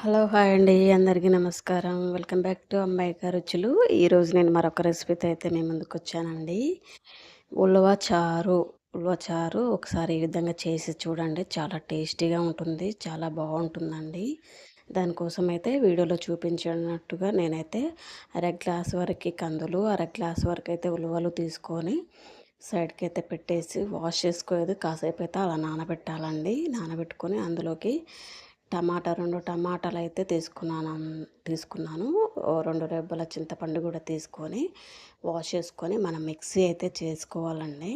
Hello hi అండి. అందరికీ నమస్కారం. వెల్కమ్ బ్యాక్ టు అమ్మాయి రుచులు. ఈరోజు నేను మరొక రెసిపీతో అయితే మేము ముందుకు వచ్చానండి. ఉలవ చారు ఉలవ చారు ఒకసారి ఈ విధంగా చేసి చూడండి. చాలా టేస్టీగా ఉంటుంది చాలా బాగుంటుందండి. దానికోసం అయితే వీడియోలో చూపించినట్టుగా నేనైతే అర గ్లాస్ వరకు కందులు అర గ్లాస్ వరకు అయితే ఉలవలు తీసుకొని సైడ్కి అయితే పెట్టేసి వాష్ చేసుకోలేదు. కాసేపు అయితే అలా నానబెట్టాలండి. నానబెట్టుకొని అందులోకి టమాటా రెండు టమాటాలు అయితే తీసుకున్నాను. తీసుకున్నాను రెండు రెబ్బల చింతపండు కూడా తీసుకొని వాష్ చేసుకొని మనం మిక్సీ అయితే చేసుకోవాలండి.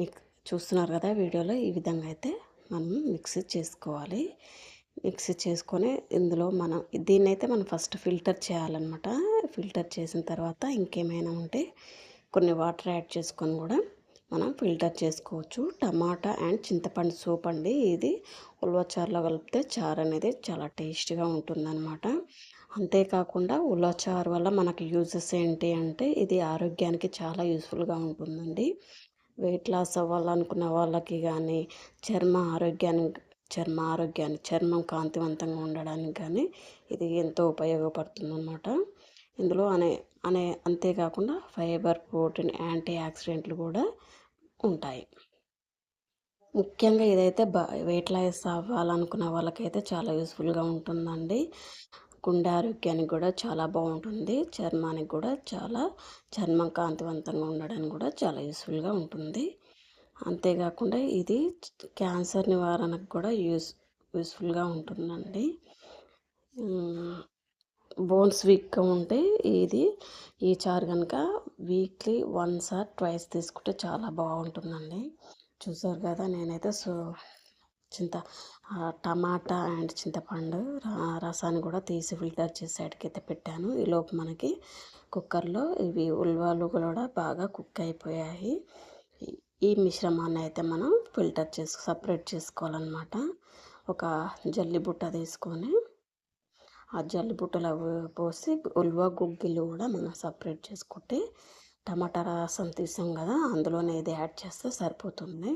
మిక్ చూస్తున్నారు కదా వీడియోలో ఈ విధంగా అయితే మనం మిక్సీ చేసుకోవాలి. మిక్సీ చేసుకొని ఇందులో మనం దీన్ని అయితే మనం ఫస్ట్ ఫిల్టర్ చేయాలన్నమాట. ఫిల్టర్ చేసిన తర్వాత ఇంకేమైనా ఉంటే కొన్ని వాటర్ యాడ్ చేసుకొని కూడా మనం ఫిల్టర్ చేసుకోవచ్చు. టమాటా అండ్ చింతపండు సూప్ అండి. ఇది ఉల్వచారులో కలిపితే చారు అనేది చాలా టేస్టీగా ఉంటుందన్నమాట. అంతేకాకుండా ఉల్వచారు వల్ల మనకు యూజెస్ ఏంటి అంటే ఇది ఆరోగ్యానికి చాలా యూస్ఫుల్గా ఉంటుందండి. వెయిట్ లాస్ అవ్వాలనుకున్న వాళ్ళకి కానీ చర్మ ఆరోగ్యానికి చర్మ ఆరోగ్యాన్ని చర్మం కాంతివంతంగా ఉండడానికి కానీ ఇది ఎంతో ఉపయోగపడుతుందన్నమాట. ఇందులో అనే అనే అంతేకాకుండా ఫైబర్ ప్రోటీన్ యాంటీ ఆక్సిడెంట్లు కూడా ఉంటాయి. ముఖ్యంగా ఇదైతే బ వెయిట్ లాస్ అవ్వాలనుకున్న వాళ్ళకైతే చాలా యూస్ఫుల్గా ఉంటుందండి. గుండె ఆరోగ్యానికి కూడా చాలా బాగుంటుంది. చర్మానికి కూడా చాలా చర్మం కాంతివంతంగా ఉండడానికి కూడా చాలా యూస్ఫుల్గా ఉంటుంది. అంతేకాకుండా ఇది క్యాన్సర్ నివారణకు కూడా యూస్ యూస్ఫుల్గా ఉంటుందండి. బోన్స్ వీక్గా ఉంటే ఇది ఈ చారు కనుక వీక్లీ వన్స్ ఆర్ ట్వైస్ తీసుకుంటే చాలా బాగుంటుందండి. చూసారు కదా నేనైతే సో చింత టమాటా అండ్ చింతపండు రసాన్ని కూడా తీసి ఫిల్టర్ చేసి సైడ్కి అయితే పెట్టాను ఈలోపు మనకి కుక్కర్లో ఇవి ఉల్వాలు కూడా బాగా కుక్ అయిపోయాయి. ఈ మిశ్రమాన్ని అయితే మనం ఫిల్టర్ చేసు సపరేట్ చేసుకోవాలన్నమాట. ఒక జల్లి బుట్ట తీసుకొని ఆ జల్లి బుట్టలో పోసి ఉల్వ గుగ్గిలు కూడా మనం సపరేట్ చేసుకుంటే టమాటా రసం తీసాం కదా అందులోనే ఇది యాడ్ చేస్తే సరిపోతుంది.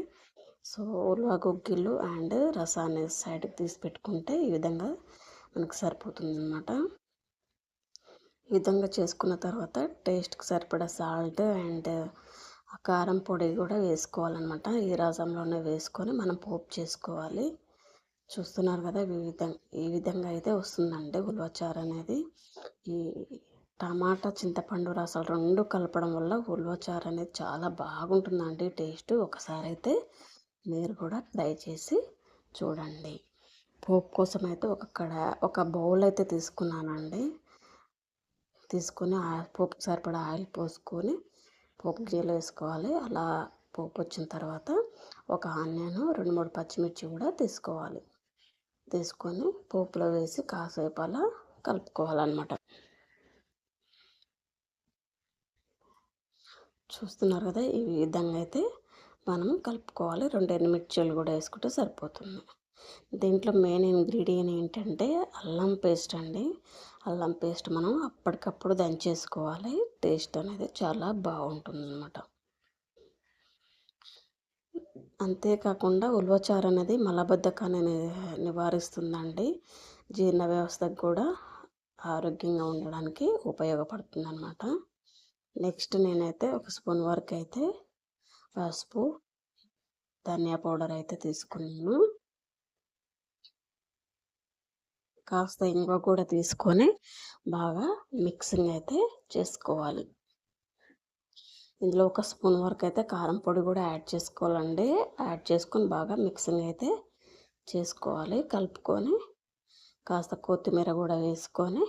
సో ఉల్వ గుగ్గిళ్ళు అండ్ రసాన్ని సైడ్కి తీసి పెట్టుకుంటే ఈ విధంగా మనకు సరిపోతుంది అనమాట ఈ విధంగా చేసుకున్న తర్వాత టేస్ట్కి సరిపడా సాల్ట్ అండ్ కారం పొడి కూడా వేసుకోవాలన్నమాట. ఈ రసంలోనే వేసుకొని మనం పోపు చేసుకోవాలి. చూస్తున్నారు కదా ఈ విధంగా ఈ విధంగా అయితే వస్తుందండి ఉల్వచారు అనేది ఈ టమాటా చింతపండు రసాలు రెండు కలపడం వల్ల ఉల్వచారు అనేది చాలా బాగుంటుందండి టేస్ట్. ఒకసారి అయితే మీరు కూడా ట్రై చేసి చూడండి. పోపు కోసం అయితే ఒక కడ ఒక బౌల్ అయితే తీసుకున్నానండి. తీసుకొని పోపుకి సరిపడా ఆయిల్ పోసుకొని పోపు గిన్నెలో వేసుకోవాలి. అలా పోపు వచ్చిన తర్వాత ఒక ఆనియన్ రెండు మూడు పచ్చిమిర్చి కూడా తీసుకోవాలి. తీసుకొని పోపులో వేసి కాసేపు అలా కలుపుకోవాలన్నమాట. చూస్తున్నారు కదా ఈ విధంగా అయితే మనం కలుపుకోవాలి. రెండు ఎండుమిర్చీలు కూడా వేసుకుంటే సరిపోతుంది. దీంట్లో మెయిన్ ఇంగ్రీడియంట్ ఏంటంటే అల్లం పేస్ట్ అండి. అల్లం పేస్ట్ మనం అప్పటికప్పుడు దంచేసుకోవాలి. టేస్ట్ అనేది చాలా బాగుంటుంది అన్నమాట అంతేకాకుండా ఉల్వచారు అనేది మలబద్ధకాన్ని నివారిస్తుందండి. జీర్ణ వ్యవస్థకు కూడా ఆరోగ్యంగా ఉండడానికి ఉపయోగపడుతుంది అనమాట నెక్స్ట్ నేనైతే ఒక స్పూన్ వరకు అయితే పసుపు ధనియా పౌడర్ అయితే తీసుకున్నాను. కాస్త ఇంగువ కూడా తీసుకొని బాగా మిక్సింగ్ అయితే చేసుకోవాలి. ఇందులో ఒక స్పూన్ వరకు అయితే కారం పొడి కూడా యాడ్ చేసుకోవాలండి. యాడ్ చేసుకొని బాగా మిక్సింగ్ అయితే చేసుకోవాలి. కలుపుకొని కాస్త కొత్తిమీర కూడా వేసుకొని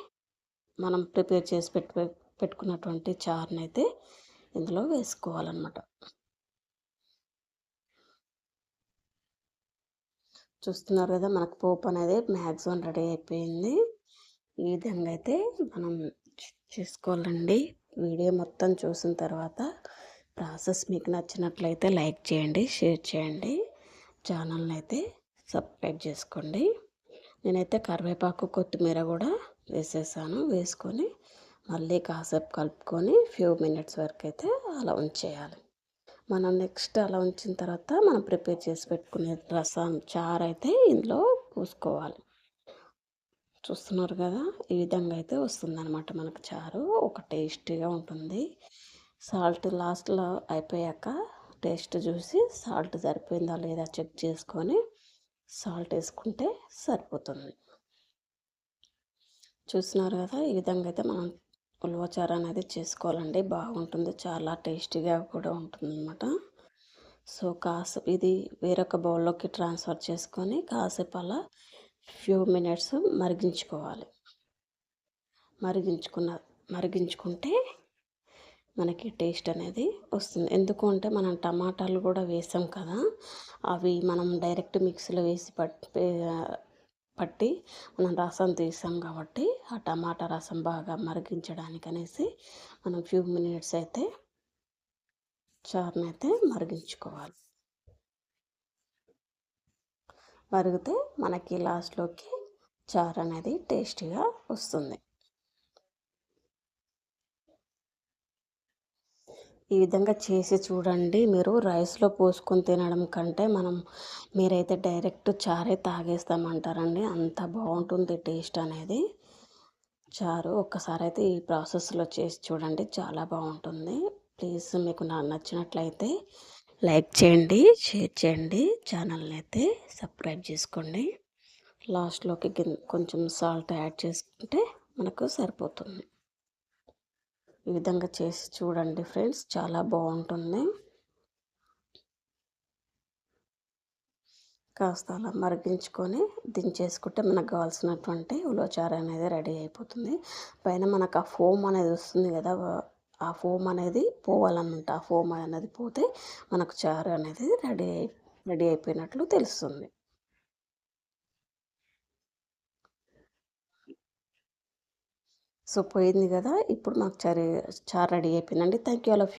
మనం ప్రిపేర్ చేసి పెట్టు పెట్టుకున్నటువంటి చారుని అయితే ఇందులో వేసుకోవాలన్నమాట. చూస్తున్నారు కదా మనకు పోపు అనేది మ్యాక్సిమం రెడీ అయిపోయింది. ఈ విధంగా అయితే మనం చేసుకోవాలండి. వీడియో మొత్తం చూసిన తర్వాత ప్రాసెస్ మీకు నచ్చినట్లయితే లైక్ చేయండి షేర్ చేయండి. ఛానల్ని అయితే సబ్స్క్రైబ్ చేసుకోండి. నేనైతే కరివేపాకు కొత్తిమీర కూడా వేసేసాను. వేసుకొని మళ్ళీ కాసేపు కలుపుకొని ఫ్యూ మినిట్స్ వరకు అయితే అలా ఉంచేయాలి. మనం నెక్స్ట్ అలా ఉంచిన తర్వాత మనం ప్రిపేర్ చేసి పెట్టుకునే రసం చారు అయితే ఇందులో పూసుకోవాలి. చూస్తున్నారు కదా ఈ విధంగా అయితే వస్తుందన్నమాట మనకు చారు. ఒక టేస్టీగా ఉంటుంది. సాల్ట్ లాస్ట్లో అయిపోయాక టేస్ట్ చూసి సాల్ట్ సరిపోయిందా లేదా చెక్ చేసుకొని సాల్ట్ వేసుకుంటే సరిపోతుంది. చూస్తున్నారు కదా ఈ విధంగా అయితే మనం ఉలవచారు అనేది చేసుకోవాలండి. బాగుంటుంది. చాలా టేస్టీగా కూడా ఉంటుంది అనమాట సో కాసేపు ఇది వేరొక బౌల్లోకి ట్రాన్స్ఫర్ చేసుకొని కాసేపు అలా ఫ్యూ మినిట్స్ మరిగించుకోవాలి. మరిగించుకున్న మరిగించుకుంటే మనకి టేస్ట్ అనేది వస్తుంది. ఎందుకు అంటే మనం టమాటాలు కూడా వేసాం కదా అవి మనం డైరెక్ట్ మిక్సీలో వేసి పట్టి పట్టి మనం రసం తీసాం కాబట్టి ఆ టమాటా రసం బాగా మరిగించడానికి అనేసి మనం ఫ్యూ మినిట్స్ అయితే చారునైతే మరిగించుకోవాలి. మరిగితే మనకి లాస్ట్లోకి చారు అనేది టేస్టీగా వస్తుంది. ఈ విధంగా చేసి చూడండి. మీరు రైస్లో పోసుకొని తినడం కంటే మనం మీరైతే డైరెక్ట్ చారే తాగేస్తామంటారండి. అంత బాగుంటుంది టేస్ట్ అనేది. చారు ఒక్కసారి అయితే ఈ ప్రాసెస్లో చేసి చూడండి. చాలా బాగుంటుంది. ప్లీజ్ మీకు నాకు నచ్చినట్లయితే లైక్ చేయండి షేర్ చేయండి ఛానల్ని అయితే సబ్స్క్రైబ్ చేసుకోండి. లాస్ట్లోకి కొంచెం సాల్ట్ యాడ్ చేసుకుంటే మనకు సరిపోతుంది. ఈ విధంగా చేసి చూడండి ఫ్రెండ్స్ చాలా బాగుంటుంది. కాస్త అలా మరిగించుకొని దించేసుకుంటే మనకు కావాల్సినటువంటి ఉలవచారు అనేది రెడీ అయిపోతుంది. పైన మనకు ఆ ఫోమ్ అనేది వస్తుంది కదా ఆ ఫోమ్ అనేది పోవాలన్నమాట ఆ ఫోమ్ అనేది పోతే మనకు చారు అనేది రెడీ అయి రెడీ అయిపోయినట్లు తెలుస్తుంది. సో పోయింది కదా. ఇప్పుడు మాకు చారు చారు రెడీ అయిపోయిందండి. Thank you all of